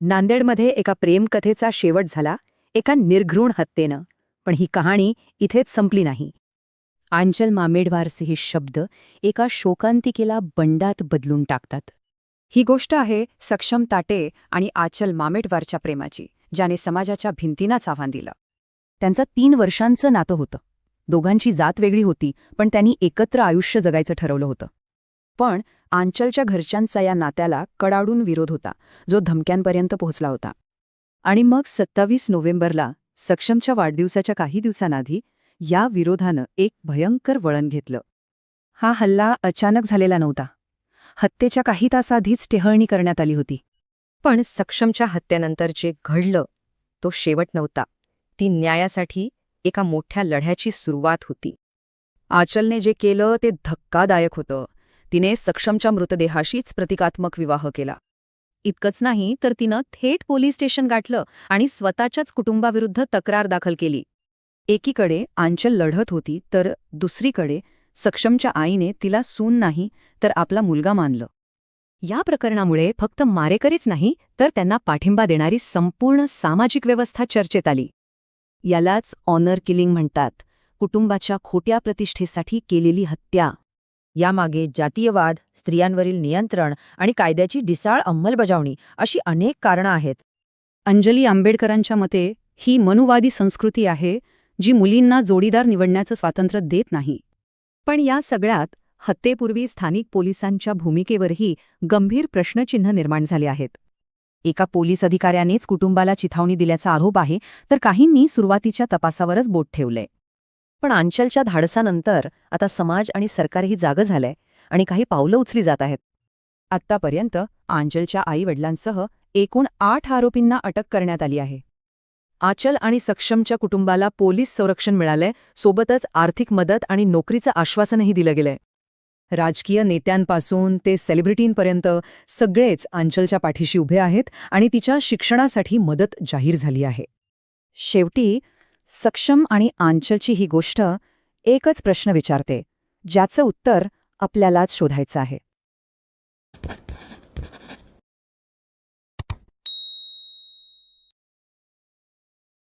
नांदेडमध्ये एका प्रेमकथेचा शेवट झाला एका निर्घृण हत्येनं. पण ही कहाणी इथेच संपली नाही. आंचल मामेडवारचे हे शब्द एका शोकांतिकेला बंडात बदलून टाकतात. ही गोष्ट आहे सक्षम ताटे आणि आचल मामेडवारच्या प्रेमाची ज्याने समाजाच्या भिंतींनाच आव्हान दिलं. त्यांचं तीन वर्षांचं नातं होतं. दोघांची जात वेगळी होती पण त्यांनी एकत्र आयुष्य जगायचं ठरवलं होतं. पण आंचलच्या घरच्यांचा या नात्याला कडाडून विरोध होता जो धमक्यांपर्यंत पोहोचला होता. आणि मग सत्तावीस नोव्हेंबरला सक्षमच्या वाढदिवसाच्या काही दिवसांआधी या विरोधानं एक भयंकर वळण घेतलं. हा हल्ला अचानक झालेला नव्हता. हत्येच्या काही तासाआधीच टेहळणी करण्यात आली होती. पण सक्षमच्या हत्येनंतर जे घडलं तो शेवट नव्हता. ती न्यायासाठी एका मोठ्या लढ्याची सुरुवात होती. आचलने जे केलं ते धक्कादायक होतं. तिने सक्षमच्या मृतदेहाशीच प्रतिकात्मक विवाह केला. इतकंच नाही तर तिनं थेट पोलीस स्टेशन गाठलं आणि स्वतःच्याच कुटुंबाविरुद्ध तक्रार दाखल केली. एकीकडे आंचल लढत होती तर दुसरीकडे सक्षमच्या आईने तिला सून नाही तर आपला मुलगा मानलं. या प्रकरणामुळे फक्त मारेकरीच नाही तर त्यांना पाठिंबा देणारी संपूर्ण सामाजिक व्यवस्था चर्चेत आली. यालाच ऑनर किलिंग म्हणतात. कुटुंबाच्या खोट्या प्रतिष्ठेसाठी केलेली हत्या. यामागे जातीयवाद स्त्रियांवरील नियंत्रण आणि कायद्याची डिसाळ अंमलबजावणी अशी अनेक कारणं आहेत. अंजली आंबेडकरांच्या मते ही मनुवादी संस्कृती आहे जी मुलींना जोडीदार निवडण्याचं स्वातंत्र्य देत नाही. पण या सगळ्यात हत्येपूर्वी स्थानिक पोलिसांच्या भूमिकेवरही गंभीर प्रश्नचिन्ह निर्माण झाले आहेत. एका पोलीस अधिकाऱ्यानेच कुटुंबाला चिथावणी दिल्याचा आरोप आहे तर काहींनी सुरुवातीच्या तपासावरच बोट ठेवलंय. पण आंचलच्या धाडसानंतर आता समाज आणि सरकारही जागं झालंय आणि काही पावलं उचली जात आहेत. आत्तापर्यंत आंचलच्या आईवडिलांसह एकूण आठ आरोपींना अटक करण्यात आली आहे. आचल आणि सक्षमच्या कुटुंबाला पोलीस संरक्षण मिळालंय सोबतच आर्थिक मदत आणि नोकरीचं आश्वासनही दिलं गेलंय. राजकीय नेत्यांपासून ते सेलिब्रिटींपर्यंत सगळेच आंचलच्या पाठीशी उभे आहेत आणि तिच्या शिक्षणासाठी मदत जाहीर झाली आहे. शेवटी सक्षम आणि आंचलची ही गोष्ट एकच प्रश्न विचारते ज्याचं उत्तर आपल्यालाच शोधायचं आहे.